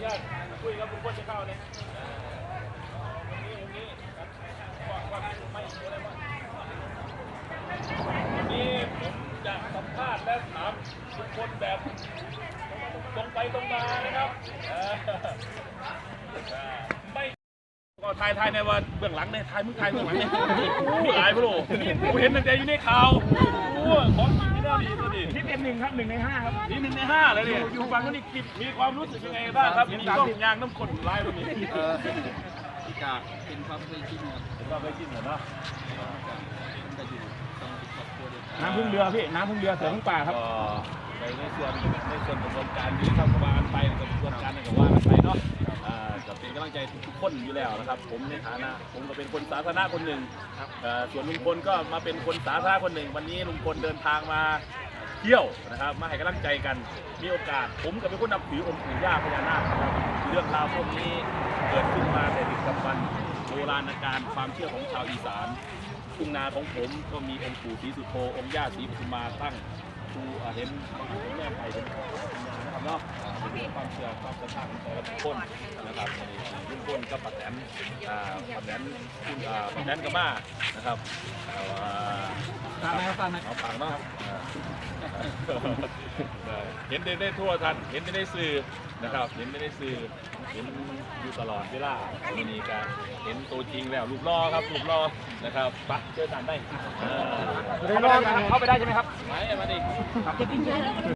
เนี่ยวันนี้ผมจะสัมภาษณ์และถามทุกคนแบบตรงไปตรงมานะครับไม่ก็ทายทายในว่าเบื้องหลังเนี่ยทายมึงทายเบื้องหลังเนี่ยกูหลายพะโลกูเห็นตั้งแต่อยู่ในข่าวโอ้ยของ จริงไม่ได้ดีตัวดิทิปเอ็มหนึ่งครับหนึ่งในห้าครับนี่หนึ่งในห้าเลยเนี่ยอยู่ฟังก็นี่คลิปมีความรู้สึกยังไงบ้างครับมีต้องยางน้ำกรดลายวันนี้เออจากเป็นความเคยชินครับผมก็เคยกินเหมือนเนาะจะอยู่ต้องติดครอบครัวเดียวกันน้ำพึ่งเรือพี่น้ำพึ่งเรือเสือพึ่งป่าครับก็ในในส่วนในส่วนกระบวนการที่เข้ามากันไปกระบวนการในกระว่ากันไปเนาะอ่าจะเป็นกำ ลังใจทุกๆคนอยู่แล้วนะครับ ผมในฐานะผมก็เป็นคนสาธารณะคนหนึ่งเอ่อส่วนลุงพลก็มาเป็นคนสาธารณะคนหนึ่ง วันนี้ลุงพลเดินทางมาเที่ยวนะครับ มาให้กำลังใจกัน มีโอกาส ผมก็เป็นคนนับถือองค์ปู่ย่าพญานาคนะครับเรื่องราวพวกนี้เกิดขึ้นมาแต่ดึกดำบรรพ์โบราณการความเชื่อของชาวอีสาน ทุ่งนาของผมก็มีองค์ปู่ศรีสุโธองค์ย่าศรีปทุมมาตั้ง ดูอ่าเห็นแม่ไผ่เห็นนะครับ เนาะอ่าเป็นเรื่องความเชื่อความศรัทธาของแต่ละบุคคลนะครับอันนี้ลุงพลกับป้าแตนอ่าป้าแตนคุณอ่าป้าแตนกับมานะครับเอาอ่าตามนะครับตามนะเอาปากเนาะอ่าเห็นได้ได้ทั่วทันเห็นได้ได้สื่อนะครับเห็นได้ได้สื่อเห็นอยู่ตลอดเวลาวันนี้ก็เห็นตัวจริงแล้วรูปล่อครับรูปล่อนะครับไปะเจอกันได้อ่าเข้าไปได้ใช่ไหมครับไปมาดิ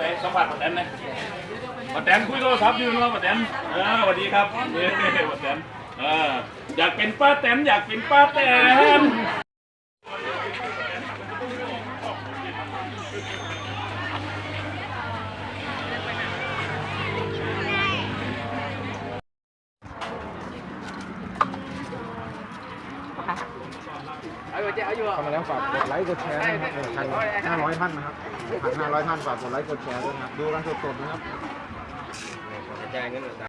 หนสัมผัสปัดแดนนะปัดแดนคุยโทรศัพท์อยู่เนาะปัดแดนเออสวัสดีครับเฮ้ปัดแดนเอออยากเป็นป้าแตนอยากเป็นป้าแตน เข้ามาแล้วฝากกดไลค์กดแชร์ด้วยนะครับหนึ่งพันห้าร้อยท่านนะครับพันห้าร้อยท่านฝากกดไลค์กดแชร์ด้วยนะครับ ดูกันสดๆนะครับ